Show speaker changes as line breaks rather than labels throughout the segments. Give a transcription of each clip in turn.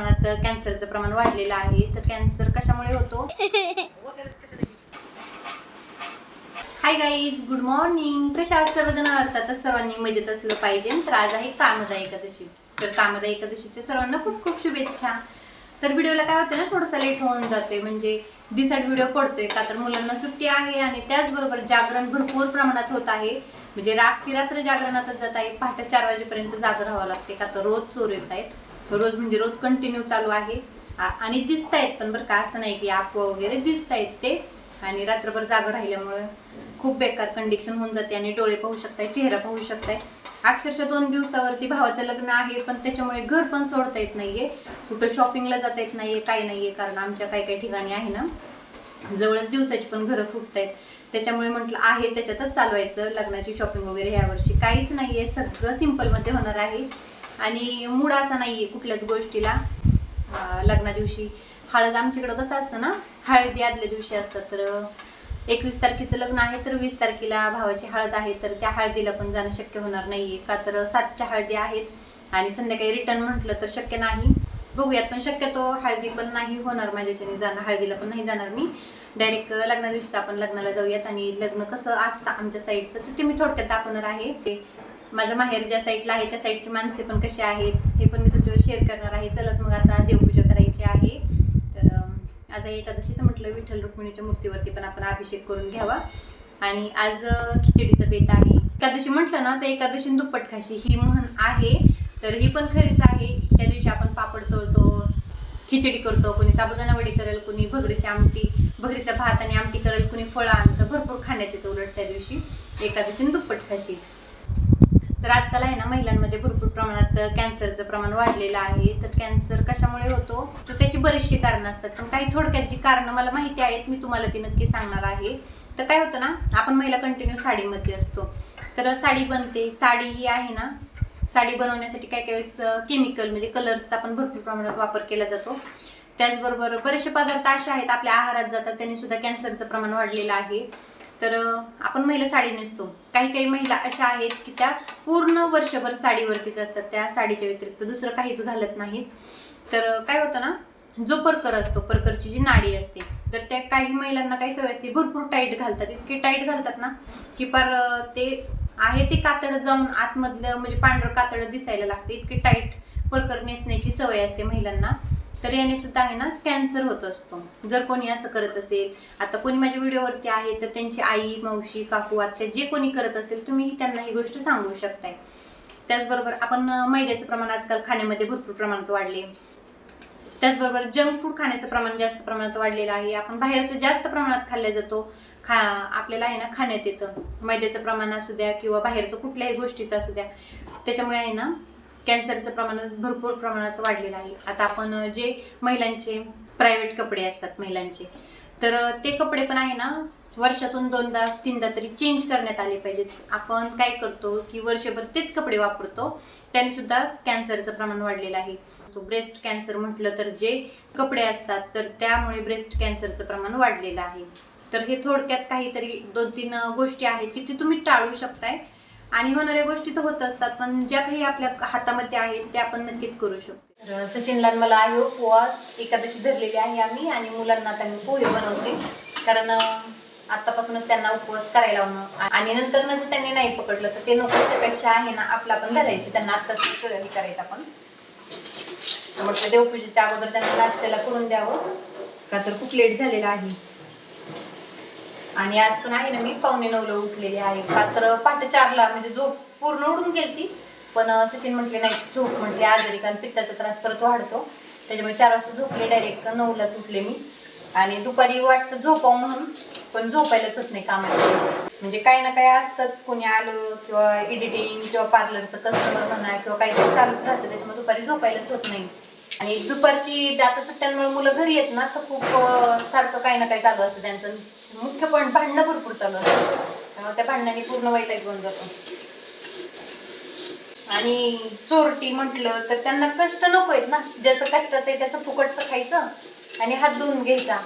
प्रमाणात कॅन्सरचं प्रमाण वाढलेलं आहे. तर कॅन्सर कशामुळे होतो? हाय गाईज गुड मॉर्निंग कशा आहात? सर्वजण अर्थातच सर्वांनी मजेत असलं पाहिजे. तर आज आहे कामदा एकादशी. तर कामदा एकादशीच्या सर्वांना खूप खूप शुभेच्छा. तर व्हिडिओला काय होतं ना थोडंसं लेट होऊन जाते म्हणजे दिसाड व्हिडिओ पडतोय. का तर मुलांना सुट्टी आहे आणि त्याचबरोबर जागरण भरपूर प्रमाणात होत आहे. म्हणजे रात्री रात्र जागरणातच जात आहे पहाटे चार वाजेपर्यंत जागर राहावं लागते. का तर रोज चोर येत आहेत. रोज म्हणजे रोज कंटिन्यू चालू आहे. आ- आणि दिसत आहेत पण बरं का असं नाही की आप वगैरे दिसत आहेत ते. आणि रात्रभर जागं राहिल्यामुळं खूप बेकार कंडिशन होऊन जाते आणि डोळे पाहू शकताय चेहरा पाहू शकताय. अक्षरशः दोन दिवसावरती भावाचं लग्न आहे पण त्याच्यामुळे घर पण सोडता येत नाहीये. कुठं शॉपिंगला जाता येत नाहीये काही नाहीये कारण आमच्या काही काही ठिकाणी आहे ना जवळच दिवसाची पण घरं फुटत आहेत त्याच्यामुळे म्हटलं आहे त्याच्यातच चालवायचं. लग्नाची शॉपिंग वगैरे यावर्षी काहीच नाहीये सगळं सिम्पलमध्ये होणार आहे. आणि मूड असा नाही आहे कुठल्याच गोष्टीला. लग्ना दिवशी हळद आमच्याकडं कसं असतं ना हळदी आदल्या दिवशी असतात तर एकवीस तारखेचं लग्न आहे तर वीस तारखेला भावाची हळद आहे तर त्या हळदीला पण जाणं शक्य होणार नाहीये. का तर सातच्या हळदी आहेत आणि संध्याकाळी रिटर्न म्हटलं तर शक्य नाही. बघूयात पण शक्यतो हळदी पण नाही होणार माझ्याच्याने जाणार हळदीला पण नाही जाणार मी. डायरेक्ट लग्ना दिवशीच आपण लग्नाला जाऊयात आणि लग्न कसं असतं आमच्या साईडचं तर ते मी थोडक्यात दाखवणार आहे. माझ्या माझं माहेर ज्या साईडला आहे त्या साईडची माणसे पण कशी आहेत हे पण मी तुमच्यावर शेअर करणार आहे. चलत मग आता देवपूजा करायची आहे. तर आज एकादशी तर म्हटलं विठ्ठल रुक्मिणीच्या मूर्तीवरती पण आपण अभिषेक करून घ्यावा. आणि आज खिचडीचं बेत आहे. एकादशी म्हटलं ना तर एकादशी दुप्पट खाशी ही म्हण आहे. तर ही पण खरीच आहे. त्या दिवशी आपण पापड तळतो खिचडी करतो कोणी साबुदाणा वडी करेल कोणी भगरीची आमटी भगरीचा भात आणि आमटी करेल कोणी फळं आणतं भरपूर खाण्यात येतं उलट त्या दिवशी. एकादशी दुप्पट खाशी. तर आजकाल आहे ना महिलांमध्ये भरपूर प्रमाणात कॅन्सरचं प्रमाण वाढलेलं आहे. तर कॅन्सर कशामुळे होतो? तर त्याची बरीचशी कारणं असतात. पण काही थोडक्यात जी कारणं मला माहिती आहेत मी तुम्हाला ती नक्की सांगणार आहे. तर काय होतं ना आपण महिला कंटिन्यू साडीमध्ये असतो. तर साडी बनते. साडी ही आहे ना साडी बनवण्यासाठी काय काय वेळेस केमिकल म्हणजे कलर्सचा पण भरपूर प्रमाणात वापर केला जातो. त्याचबरोबर बरेचसे पदार्थ असे आहेत आपल्या आहारात जातात त्यांनी सुद्धा कॅन्सरचं प्रमाण वाढलेलं आहे. तर आपण महिला साडी नेसतो. काही काही महिला अशा आहेत की त्या पूर्ण वर्षभर साडीवरतीच असतात. त्या साडीच्या व्यतिरिक्त दुसरं काहीच घालत नाहीत. तर काय होतं ना जो परकर असतो परकरची जी नाडी असते तर त्या काही महिलांना काही सवय असते भरपूर टाईट घालतात. इतके टाईट घालतात ना की पार ते आहे ते कातड जाऊन आतमधलं म्हणजे पांढरं कातड दिसायला लागते. इतके टाईट परकर नेसण्याची सवय असते महिलांना. तर याने सुद्धा आहे ना कॅन्सर होत असतो. जर कोणी असं करत असेल आता कोणी माझ्या व्हिडिओवरती आहे तर त्यांची आई मावशी काकू आत्या जे कोणी करत असेल तुम्ही त्यांना ही गोष्ट सांगू शकताय. त्याचबरोबर आपण मैद्याचं प्रमाण आजकाल खाण्यामध्ये भरपूर प्रमाणात वाढले. त्याचबरोबर जंक फूड खाण्याचं प्रमाण जास्त प्रमाणात वाढलेलं आहे. आपण बाहेरचं जास्त प्रमाणात खाल्ल्या जातो. खा आपल्याला आहे ना खाण्यात येतं. मैद्याचं प्रमाण असू द्या किंवा बाहेरचं कुठल्याही गोष्टीचं असू द्या. त्याच्यामुळे आहे ना कॅन्सरचं प्रमाण भरपूर प्रमाणात वाढलेलं आहे. आता आपण जे महिलांचे प्रायव्हेट कपडे असतात महिलांचे तर ते कपडे पण आहे ना वर्षातून दोनदा तीनदा तरी चेंज करण्यात आले पाहिजेत. आपण काय करतो की वर्षभर तेच कपडे वापरतो त्याने सुद्धा कॅन्सरचं प्रमाण वाढलेलं आहे. तो ब्रेस्ट कॅन्सर म्हटलं तर जे कपडे असतात तर त्यामुळे ब्रेस्ट कॅन्सरचं प्रमाण वाढलेलं आहे. तर हे थोडक्यात काहीतरी दोन तीन गोष्टी आहेत की ती तुम्ही टाळू शकताय. आणि होणाऱ्या गोष्टी तर होत असतात पण ज्या काही आपल्या हातामध्ये आहेत त्या आपण नक्कीच करू शकतो. तर सचिनला मला आहे उपवास एकादशी धरलेली आहे आम्ही आणि मुलांना आता मी पोहे बनवते. कारण आतापासूनच त्यांना उपवास करायला लावणं आणि नंतर जर त्यांनी नाही पकडलं तर ते नको त्यापेक्षा आहे ना आपला पण धरायचं त्यांना आत्ताच हे करायचं आपण. म्हटलं देवपूजेच्या अगोदर त्यांना नाश्त्याला करून द्यावं. का तर खूप लेट झालेला आहे. आणि आज पण आहे ना मी पावणे नऊला उठलेली आहे. पात्र पाठ चारला म्हणजे झोप पूर्ण उडून गेलती. पण सचिन म्हटले नाही झोप म्हटले आजारी कारण पित्ताचा त्रास परत वाढतो. त्याच्यामुळे चार वाजता झोपले डायरेक्ट नऊलाच उठले मी. आणि दुपारी वाटतं झोपाव म्हणून पण झोपायलाच होत नाही कामाला. म्हणजे काही ना काही असतंच कोणी आलं किंवा एडिटिंग किंवा पार्लरचं कस्टमर म्हणा किंवा काहीतरी काही चालूच राहतं त्याच्यामुळे दुपारी झोपायलाच होत नाही. आणि दुपारची आता सुट्ट्यांमुळे मुलं घरी येत ना तर खूप सारखं काही ना काही चालू असतं. त्यांचं मुख्य पण भांडणं भरपूर चालू असतं. त्यामुळे त्या भांडणाने पूर्ण वैताग घेऊन जातो. आणि चोरटी म्हटलं तर त्यांना कष्ट नको आहेत ना. ज्याचं कष्टाचं आहे त्याचं फुकटचं खायचं आणि हात धुवून घ्यायचा.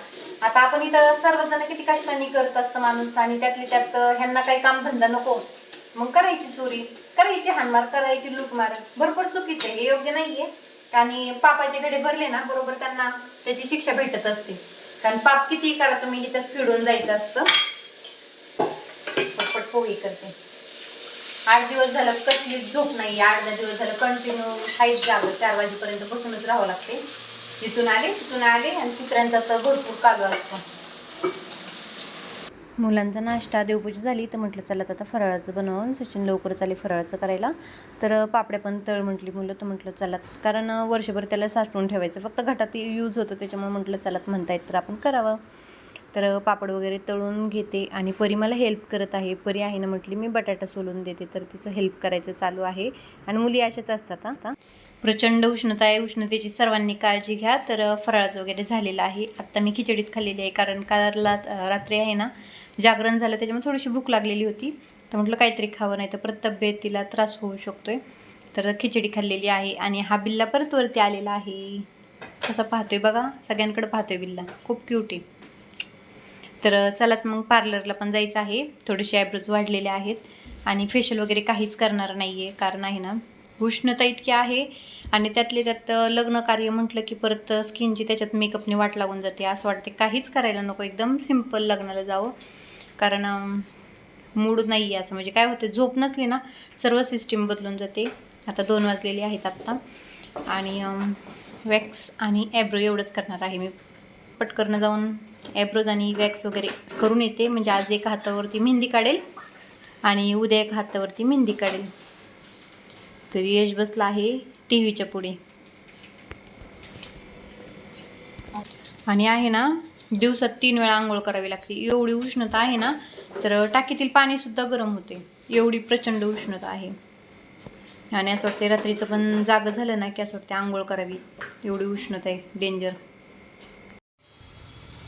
आता आपण इथं सर्वजण किती कष्टाने करत असतं माणूस आणि त्यातली त्यात ह्यांना काही कामधंदा नको. मग करायची चोरी करायची हानमार करायची लूटमार. भरपूर चुकीचे आहे. हे योग्य नाहीये. आणि पापाचे घडे भरले ना बरोबर त्यांना त्याची शिक्षा भेटत असते. कारण पाप किती करा तुम्ही इथंच फिडून जायचं असतं. पटपट पोळी करते. आठ दिवस झालं कसलीच झोप नाही आठ दहा दिवस झालं कंटिन्यू खाईच जावं चार वाजेपर्यंत बसूनच राहावं लागते. तिथून आले तिथून आले आणि तिसऱ्यांचा तर भरपूर चालू असतो मुलांचा नाश्ता देवपूजा झाली तर म्हटलं चला आता फराळाचं बनवून सचिन लवकरच आले फराळाचं करायला. तर पापड्या पण तळ म्हटली मुलं तर म्हटलं चला. कारण वर्षभर त्याला साठवून ठेवायचं. फक्त घटात यूज होतं त्याच्यामुळे म्हटलं चला म्हणतायत तर आपण करावं. तर पापड वगैरे तळून घेते आणि परी मला हेल्प करत आहे. परी आहे ना म्हटली मी बटाटा सोलून देते. तर तिचं हेल्प करायचं चालू आहे. आणि मुली अशाच असतात आता प्रचंड उष्णता आहे. उष्णतेची सर्वांनी काळजी घ्या. तर फराळाचं वगैरे झालेलं आहे. आत्ता मी खिचडीच खाल्लेली आहे. कारण काल रात्री आहे ना जागरण झालं त्याच्यामुळे थोडीशी भूक लागलेली होती. तर म्हटलं काहीतरी खावं नाही तर परत तब्येतीला त्रास होऊ शकतोय. तर खिचडी खाल्लेली आहे आणि हा बिल्ला परत वरती आलेला आहे. कसा पाहतोय बघा सगळ्यांकडे पाहतोय बिल्ला. खूप क्यूट आहे. तर चलात मग पार्लरला पण जायचं आहे. थोडेसे आयब्रोज वाढलेले आहेत आणि फेशियल वगैरे काहीच करणार नाही आहे कारण आहे ना उष्णता इतकी आहे आणि त्यातले त्यात लग्न कार्य म्हटलं की परत स्किनची त्याच्यात मेकअपने वाट लागून जाते. असं वाटते काहीच करायला नको. एकदम सिंपल लग्नाला जावं. कारण मूड नाही आहे असं. म्हणजे काय होतं झोप नसली ना सर्व सिस्टीम बदलून जाते. आता दोन वाजलेली आहेत आत्ता. आणि वॅक्स आणि ॲब्रो एवढंच करणार आहे मी. पटकरनं जाऊन ॲब्रोज आणि वॅक्स वगैरे करून येते. म्हणजे आज एका हातावरती मेहंदी काढेल आणि उद्या एका हातावरती मेहंदी काढेल. तर यश बसला आहे टी व्हीच्या पुढे. आणि आहे ना दिवसात तीन वेळा आंघोळ करावी लागते. एवढी उष्णता आहे ना तर टाकीतील पाणीसुद्धा गरम होते. एवढी प्रचंड उष्णता आहे. आणि असं वाटते रात्रीचं पण जागं झालं ना की असं वाटते आंघोळ करावी. एवढी उष्णता आहे. डेंजर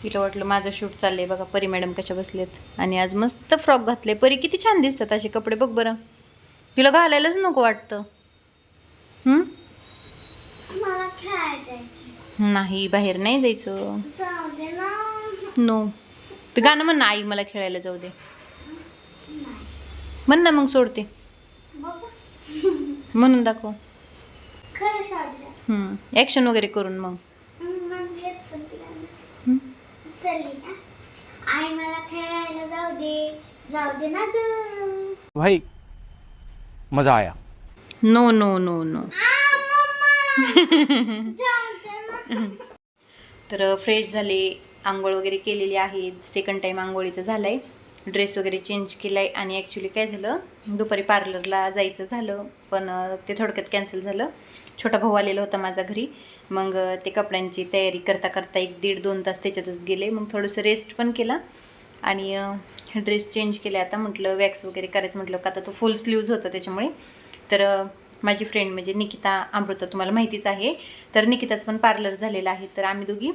तिला वाटलं माझं शूट चाललंय बघा परी मॅडम कशा बसलेत. आणि आज मस्त फ्रॉक घातले परी किती छान दिसतात असे कपडे बघ बरं. तिला घालायलाच नको वाटतं. नाही बाहेर नाही जायचं.
ना
ते गाणं म्हण ना आई मला खेळायला जाऊ दे. म्हण ना मग सोडते.
बघू
म्हणून दाखव. ॲक्शन वगैरे करून मग.
आई मला खेळायला जाऊ दे जाऊ दे ना ग
भाई मज़ा आया.
नो नो नो नो
जाऊ दे ना.
तर फ्रेश झाले. आंघोळ वगैरे केलेली आहे सेकंड टाईम आंघोळीचं झालं आहे ड्रेस वगैरे चेंज केला आहे आणि ॲक्च्युली काय झालं दुपारी पार्लरला जायचं झालं पण ते थोडक्यात कॅन्सल झालं. छोटा भाऊ आलेला होता माझा घरी. मग ते कपड्यांची तयारी करता करता एक दीड दोन तास त्याच्यातच गेले. मग थोडंसं रेस्ट पण केला. आणि ड्रेस चेंज केले आता म्हटलं वॅक्स वगैरे करायचं म्हटलं का आता तो फुल स्लीव्ज होता त्याच्यामुळे. तर माझी फ्रेंड म्हणजे निकिता अमृता तुम्हाला माहितीच आहे. तर निकिताचं पण पार्लर झालेलं आहे. तर आम्ही दोघी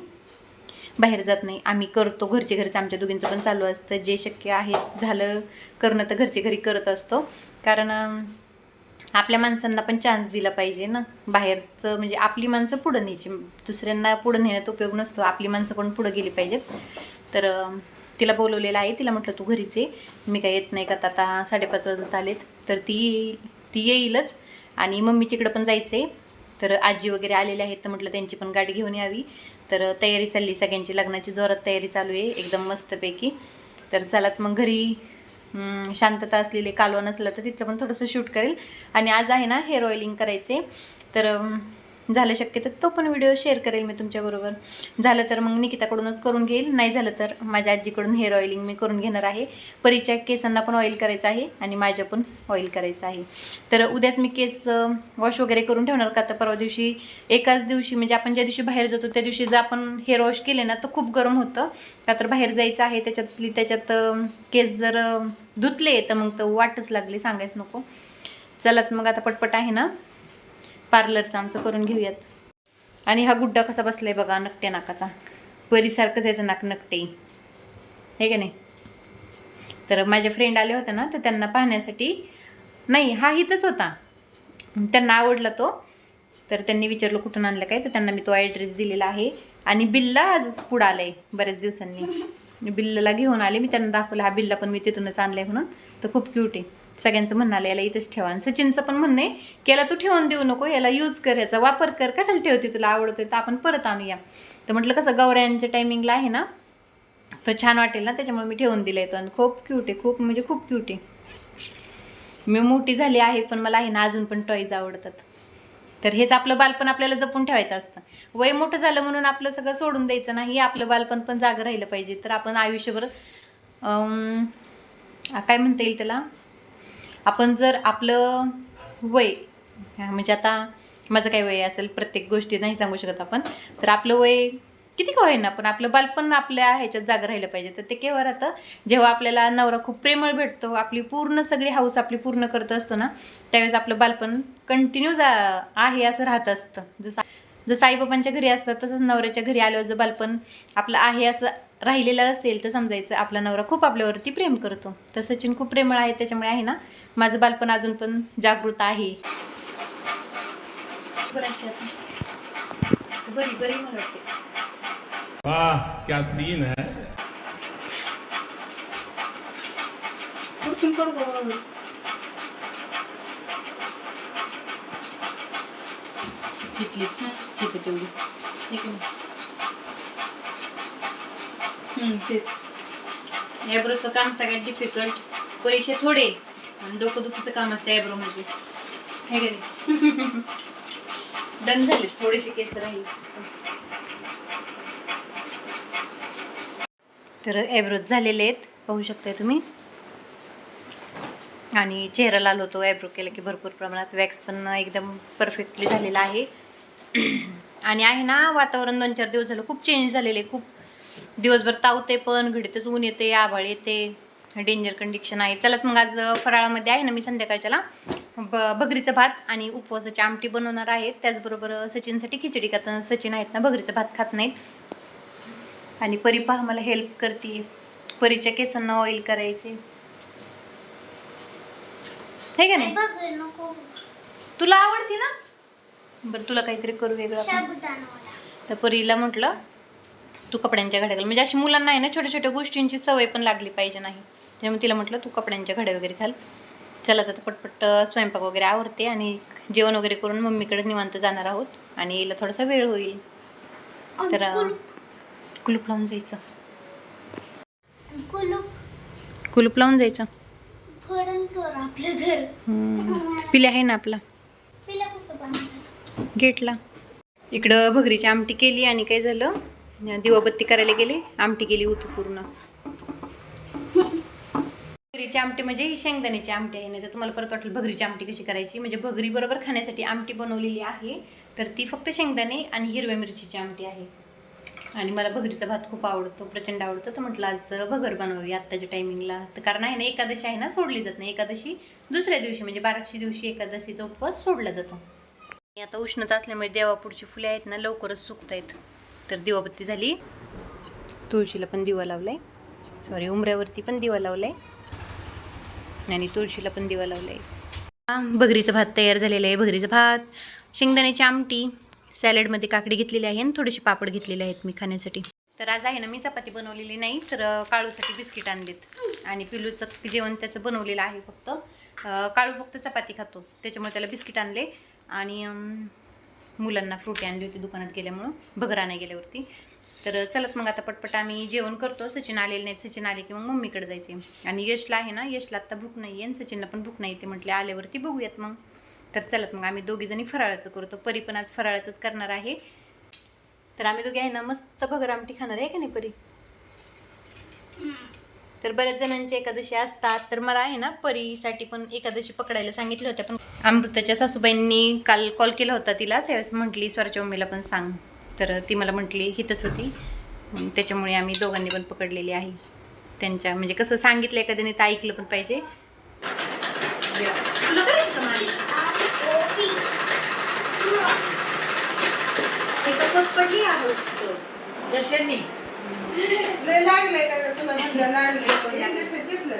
बाहेर जात नाही. आम्ही करतो घरचे घरचं आमच्या दोघींचं पण चालू असतं. जे शक्य आहे झालं करणं तर घरचे घरी करत असतो. कारण आपल्या माणसांना पण चान्स दिला पाहिजे ना. बाहेरचं म्हणजे आपली माणसं पुढं न्यायची. दुसऱ्यांना पुढं नेण्यात उपयोग नसतो. आपली माणसं पण पुढं गेली पाहिजेत. तर तिला बोलवलेलं आहे. तिला म्हटलं तू घरीच ये. मी काय येत नाही का? आता साडेपाच वाजत आलेत. तर ती येईल ती येईलच. आणि मम्मीच्याकडं पण जायचं आहे तर आजी वगैरे आलेले आहेत. तर म्हटलं त्यांची पण गाडी घेऊन यावी. तर तयारी चालली सगळ्यांची लग्नाची जोरात तयारी चालू आहे एकदम मस्तपैकी. तर चलात मग घरी शांतता असलेले कालवा नसलं तर तिथलं पण थोडंसं शूट करेल. आणि आज आहे ना हेअर ऑइलिंग करायचे. तर झालं शक्य तर तो पण व्हिडिओ शेअर करेल मी तुमच्याबरोबर. झालं तर मग निकिताकडूनच करून घेईल नाही झालं तर माझ्या आजीकडून हेअर ऑइलिंग मी करून घेणार आहे. परीच्या केसांना पण ऑइल करायचं आहे आणि माझ्या पण ऑइल करायचं आहे. तर उद्याच मी केस वॉश वगैरे करून ठेवणार का तर परवा दिवशी एकाच दिवशी म्हणजे आपण ज्या दिवशी बाहेर जातो त्या दिवशी जर आपण हेअर वॉश केले ना तर खूप गरम होतं. का तर बाहेर जायचं आहे त्याच्यातली त्याच्यात केस जर धुतले तर मग तर वाटच लागली सांगायच नको. चलत मग आता पटपट आहे ना? पार्लरचं आमचं करून घेऊयात. आणि हा गुड्डा कसा बसलाय बघा नकट्या नाकाचा. परीसारखंच याचं नाक नकटे. हे का नाही? तर माझ्या फ्रेंड आले होते ना तर त्यांना पाहण्यासाठी नाही हा इथंच होता. त्यांना आवडला तो. तर त्यांनी विचारलं कुठून आणलं काय? तर त्यांना मी तो ॲड्रेस दिलेला आहे. आणि बिल्ला आजच पुढं आलं आहे बऱ्याच दिवसांनी. बिल्लाला घेऊन आले. मी त्यांना दाखवलं हा बिल्ला पण मी तिथूनच आणलाय म्हणून. तर खूप क्यूट आहे. सगळ्यांचं म्हणणं आलं याला इथंच ठेवा. आणि सचिनचं पण म्हणणं आहे की याला तू ठेवून देऊ नको याला यूज कर याचा वापर कर. कशाला ठेवते तुला आवडतोय तर आपण परत आणूया. तर म्हटलं कसं गौऱ्यांच्या टायमिंगला आहे ना तर छान वाटेल ना त्याच्यामुळे मी ठेवून दिलं आहे तो. आणि खूप क्यूट आहे खूप म्हणजे खूप क्यूट आहे. मी मोठी झाली आहे पण मला आहे ना अजून पण टॉईज आवडतात. तर हेच आपलं बालपण आपल्याला जपून ठेवायचं असतं. वय मोठं झालं म्हणून आपलं सगळं सोडून द्यायचं नाही आपलं बालपण पण जागं राहिलं पाहिजे. तर आपण आयुष्यभर काय म्हणता येईल त्याला? आपण जर आपलं वय म्हणजे आता माझं काय वय असेल प्रत्येक गोष्टी नाही सांगू शकत आपण तर आपलं वय किती का होईना पण आपलं बालपण आपल्या ह्याच्यात जागं राहिलं पाहिजे. तर ते केव्हा राहतं? जेव्हा आपल्याला नवरा खूप प्रेमळ भेटतो आपली पूर्ण सगळी हाऊस आपली पूर्ण करत असतो ना त्यावेळेस आपलं बालपण कंटिन्यू जा आहे असं राहत असतं. जसं जसं आईबाबांच्या घरी असतं तसंच नवऱ्याच्या घरी आल्यावर जर बालपण आपलं आहे असं राहिलेलं असेल तर समजायचं आपला नवरा खूप आपल्यावरती प्रेम करतो. तर सचिन खूप प्रेमळ आहे त्याच्यामुळे आहे ना माझं बालपण अजून पण जागृत आहे. बरी बरी
क्या सीन है.
घेतलीच ना घेते तेवढी तेच. ॲब्रोचं काम सगळ्यात डिफिकल्ट पैसे थोडे. आणि डोकंदुखीचं काम असतं ॲब्रो म्हणजे हे का नाही? डन झाले. थोडेसे केस राहील. तर ॲब्रोज झालेले आहेत. पाहू शकताय तुम्ही. आणि चेहरा लाल होतो ॲब्रो केला की भरपूर प्रमाणात. वॅक्स पण एकदम परफेक्टली झालेला आहे. आणि आहे ना वातावरण दोन चार दिवस झालं खूप चेंज झालेले आहे. खूप दिवसभर तावते पण घडीतच ऊन येते आभाळ येते डेंजर कंडिशन आहे. चलत मग आज फराळामध्ये आहे ना मी संध्याकाळच्याला. ब भगरीचा भात आणि उपवासाची आमटी बनवणार आहे. त्याचबरोबर सचिनसाठी खिचडी का सचिन आहेत ना भगरीचा भात खात नाहीत. आणि परी पहा मला हेल्प करते परीच्या केसांना ऑइल करायचे. हे का नाही? तुला आवडते ना? बरं तुला काहीतरी करू वेगळं. तर परीला म्हटलं तू कपड्यांच्या घड्या घाल म्हणजे अशी मुलांना आहे ना छोट्या छोट्या गोष्टींची सवय पण लागली पाहिजे नाही. त्यामुळे तिला म्हटलं तू कपड्यांच्या घड्या वगैरे घाल. चला तर पटपट स्वयंपाक वगैरे आवरते आणि जेवण वगैरे करून मम्मीकडे निवांत जाणार आहोत आणि यायला थोडासा वेळ होईल. तर कुलूप लावून जायचं.
कुलूप
लावून जायचं.
आपलं घर.
हम्म. पिले आहे ना आपला? गेटला. इकडं भगरीची आमटी केली आणि काय झालं? दिवाबत्ती करायला गेले आमटी गेली उतू पूर्ण. भगरीची आमटी म्हणजे ही शेंगदाण्याची आमटी आहे नाही तर तुम्हाला परत वाटेल भगरीची आमटी कशी करायची. म्हणजे भगरी बरोबर खाण्यासाठी आमटी बनवलेली आहे तर ती फक्त शेंगदाणे आणि हिरव्या मिरचीची आमटी आहे. आणि मला भगरीचा भात खूप आवडतो प्रचंड आवडतो तर म्हटलं आज भगर बनवावी आत्ताच्या टायमिंगला तर कारण आहे ना एकादशी आहे ना सोडली जात नाही. एकादशी दुसऱ्या दिवशी म्हणजे बाराशे दिवशी एकादशीचा उपवास सोडला जातो. आणि आता उष्णता असल्यामुळे देवापुढची फुले आहेत ना लवकरच सुकत आहेत तर दिवाबत्ती झाली. तुळशीला पण दिवा लावलाय. सॉरी उमऱ्यावरती पण दिवा लावलाय. आणि तुळशीला पण दिवा लावलाय. हा, भगरीचा भात तयार झालेला आहे. भगरीचा भात शेंगदाण्याची आमटी सॅलडमध्ये काकडी घेतलेली आहे आणि थोडेसे पापड घेतलेले आहेत मी खाण्यासाठी. तर आज आहे ना मी चपाती बनवलेली नाही तर काळूसाठी बिस्किट आणलेत. आणि पिलूचं जेवण त्याचं बनवलेलं आहे फक्त. काळू फक्त चपाती खातो. त्याच्यामुळे त्याला बिस्किट आणले. आणि मुलांना फ्रुटी आणली होती दुकानात गेल्यामुळं भगर नाही गेल्यावरती. तर चलत मग आता पटपट आम्ही जेवण करतो. सचिन आलेले नाहीत. सचिन आले की मग मम्मीकडे जायचे. आणि यशला आहे ना यशला आत्ता भूक नाही आहे आणि सचिनला पण भूक नाही ते म्हटले आल्यावरती बघूयात मग. तर चलत मग आम्ही दोघीजणी फराळाचं करतो. परी पण आज फराळाचंच करणार आहे. तर आम्ही दोघे आहे ना मस्त भगर आमटी खाणार आहे का नाही परी? तर बऱ्याच जणांची एकादशी असतात. तर मला आहे ना परीसाठी पण एकादशी पकडायला सांगितलं होतं. पण अमृताच्या सासूबाईंनी काल कॉल केला होता तिला. त्यावेळेस म्हटली स्वराच्या मम्मीला पण सांग. तर ती मला म्हटली हितच होती. त्याच्यामुळे आम्ही दोघांनी पण पकडलेली आहे. त्यांच्या म्हणजे कसं सांगितलं एखाद्याने तर ऐकलं पण पाहिजे. तुला
ಇಲ್ಲ ನಾನು ಏನು
ಲಕ್ಷ ಗೆಟ್ಲ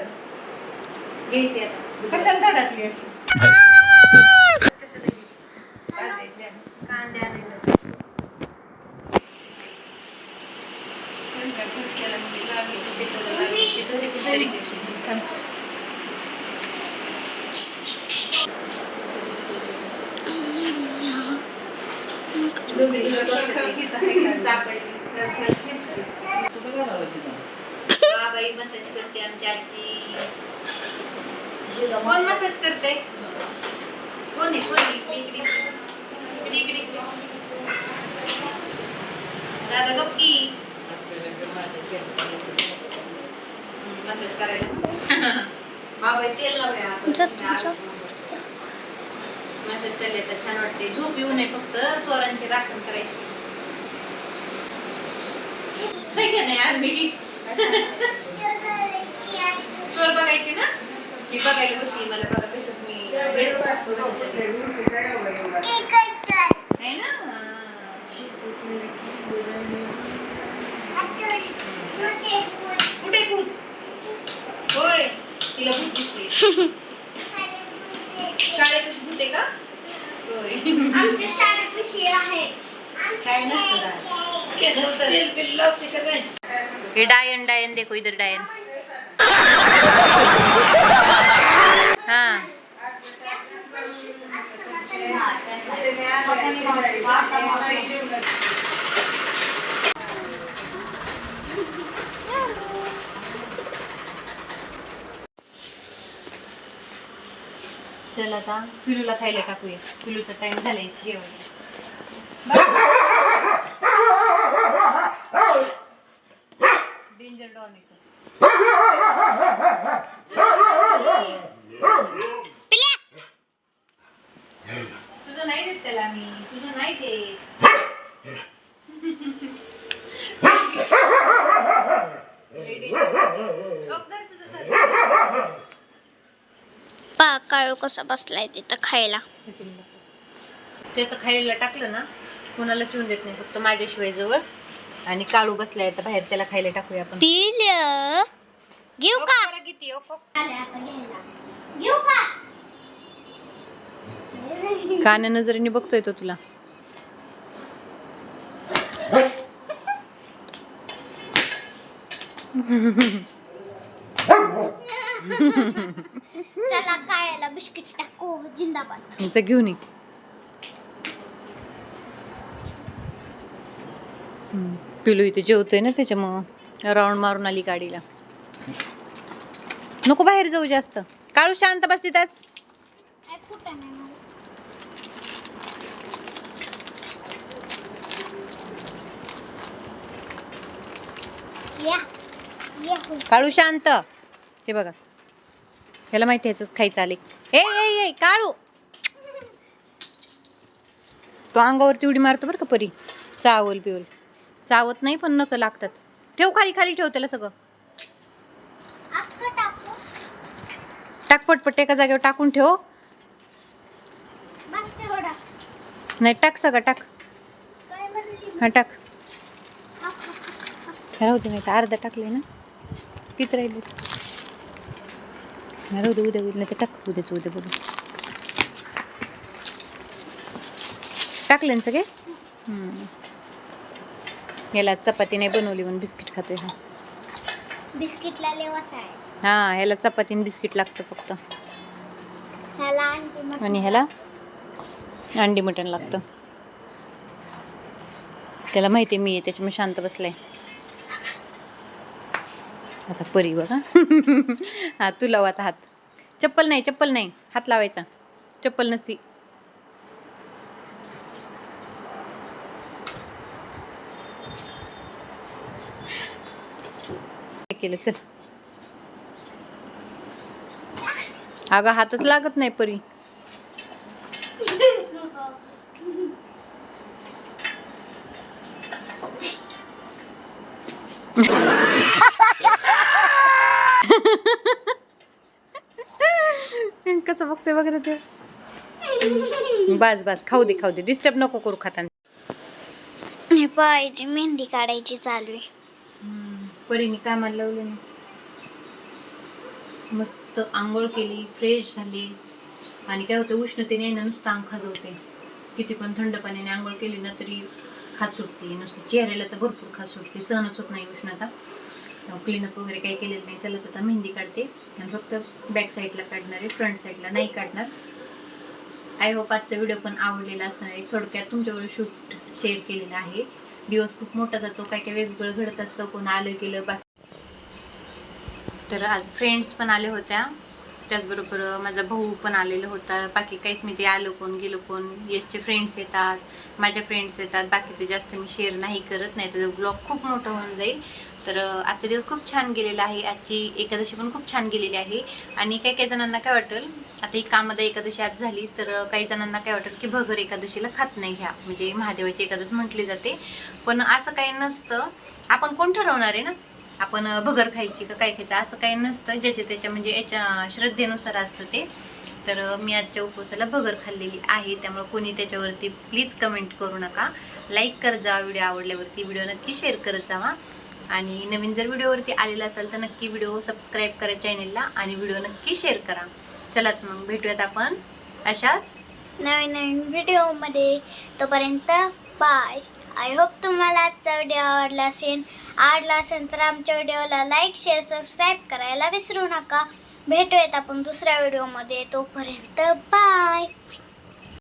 कशाला धडकली अशी
सापडली बाबाई मसाज करते आमची आजी. कोण मसाज करते? कोण आहे? कोण? इकडे इकडे. दादा गप्पी मसाज करायला. मसाज चालले तर छान वाटते झोप येऊ नये फक्त चोरांची राखण करायची. नाही आम्ही चोर बघायची ना? ही बघायला बसली मला बघा कशात मी. आहे ना? कुठे भूत? होय तिला भूत दिसते. शाळेत भूत आहे का?
आमच्या शाळेत आहे.
काय नसतं ये डायन डायन देखो इधर डायन. हाँ. चल आता पिलूला खायला टाकूया. पिलूचा टाइम झालाय जेवायला. डेंजर डॉन आहे तुझं नाही देत त्याला मी. तुझं नाही देत. झोपणार तुझं
पा काळू कसा बसलाय तिथं खायला?
त्याचं खायला टाकलं ना कोणाला चिवून देत नाही फक्त माझ्याशिवाय जवळ. आणि काळू बसलाय तर बाहेर त्याला खायला टाकूया आपण.
पिलं. घेऊ का?
बरं, किती हो, हो.
घेऊ का?
कान्या नजरेने बघतोय तो तुला.
चला काळ्याला बिस्किट टाकू जिंदाबाद.
हिचं घेऊन ये. हम्म, पिलू इथे जेवतोय ना त्याच्यामुळं राऊंड मारून आली गाडीला. नको बाहेर जाऊ जास्त. काळू शांत बस तिथंच.
हो.
काळू शांत. हे बघा. ह्याला माहिती ह्याच खायचं आले. ए ए ए काळू. तो अंगावरती उडी मारतो बरं का परी? चावल पिवल चावत नाही पण नक लागतात. ठेव खाली खाली ठेव त्याला सगळं.
अख्खं टाकू.
टाक पटपट एका जागेवर टाकून ठेव. नाही टाक सगळं टाक. हा टाक. राहू दे नाही तर अर्धा टाकले ना. किती राहिले? राहू दे उद्या उद्या नाही तर टाक उद्याच उद्या बघू. टाकले ना सगळे? हम्म. याला चपाती नाही बनवली म्हणून बिस्किट खातोय हा.
बिस्किटला लेवास आहे.
हा ह्याला चपाती आणि बिस्किट लागतं फक्त.
ह्याला आणखी मग
आणि ह्याला अंडी मटण लागतं. त्याला माहिती आहे मी आहे त्याच्यामुळे शांत बसलाय. आता परी बघा. हा तू लाव आता हात. चप्पल नाही चप्पल नाही. हात लावायचा. चप्पल नसती. केलं चल. अगं हातच लागत नाही परी. कसं बघते वगैरे ते. बस बस. खाऊ दे खाऊ दे. डिस्टर्ब नको करू खाताना.
पाहिजे पाहायची मेहंदी काढायची चालू आहे.
परीने कामाला लावलं नाही मस्त आंघोळ केली फ्रेश झाली. आणि काय होतं उष्णतेने ना नुसतं अंग खाजवते. किती पण थंड पाण्याने आंघोळ केली ना तरी खास सुटते. नुसतं चेहऱ्याला तर भरपूर खास सुटते. सहनच होत नाही उष्णता. क्लीनअप वगैरे काही केलेलं नाही. चला आता मेहंदी काढते. आणि फक्त बॅक साईडला काढणार आहे फ्रंट साईडला नाही काढणार. आय होप आजचा व्हिडिओ पण आवडलेला असणार आहे. थोडक्यात तुमच्यावर शूट शेअर केलेला आहे. दिवस खूप मोठा जातो काय काय वेगवेगळं घडत असतं कोण आलं गेलं बाकी तर आज फ्रेंड्स पण आले होत्या. त्याचबरोबर माझा भाऊ पण आलेला होता. बाकी काहीच मी ते आलं कोण गेलो कोण यशचे फ्रेंड्स येतात माझ्या फ्रेंड्स येतात. बाकीचे जास्त मी शेअर नाही करत नाही तर ब्लॉग खूप मोठं होऊन जाईल. तर आजचा दिवस खूप छान गेलेला आहे. आजची एकादशी पण खूप छान गेलेली आहे. आणि काही काही जणांना काय वाटेल आता ही कामदा एकादशी आज झाली तर काही जणांना काय वाटत की भगर एकादशीला खात नाही घ्या म्हणजे महादेवाची एकादश म्हटली जाते. पण असं काही नसतं. आपण कोण ठरवणार आहे ना? आपण भगर खायची का काय खायचं? असं काही नसतं. ज्याच्या त्याच्या म्हणजे याच्या श्रद्धेनुसार असतं ते. तर मी आजच्या उपवासाला भगर खाल्लेली आहे. त्यामुळे कोणी त्याच्यावरती प्लीज कमेंट करू नका. लाईक करत जावा व्हिडिओ आवडल्यावरती. व्हिडिओ नक्की शेअर करत जावा. आणि नवीन जर व्हिडिओवरती आलेला असाल तर नक्की व्हिडिओ सबस्क्राईब करा चॅनेलला आणि व्हिडिओ नक्की शेअर करा. चलात मग भेटूयात आपण. अशाच?
नवीन नवीन व्हिडिओमध्ये. तोपर्यंत बाय. आय होप तुम्हाला आजचा व्हिडिओ आवडला असेल. आवडला असेल तर आमच्या व्हिडिओला लाईक शेअर सबस्क्राईब करायला विसरू नका. भेटूयात आपण दुसऱ्या व्हिडिओमध्ये. तोपर्यंत बाय.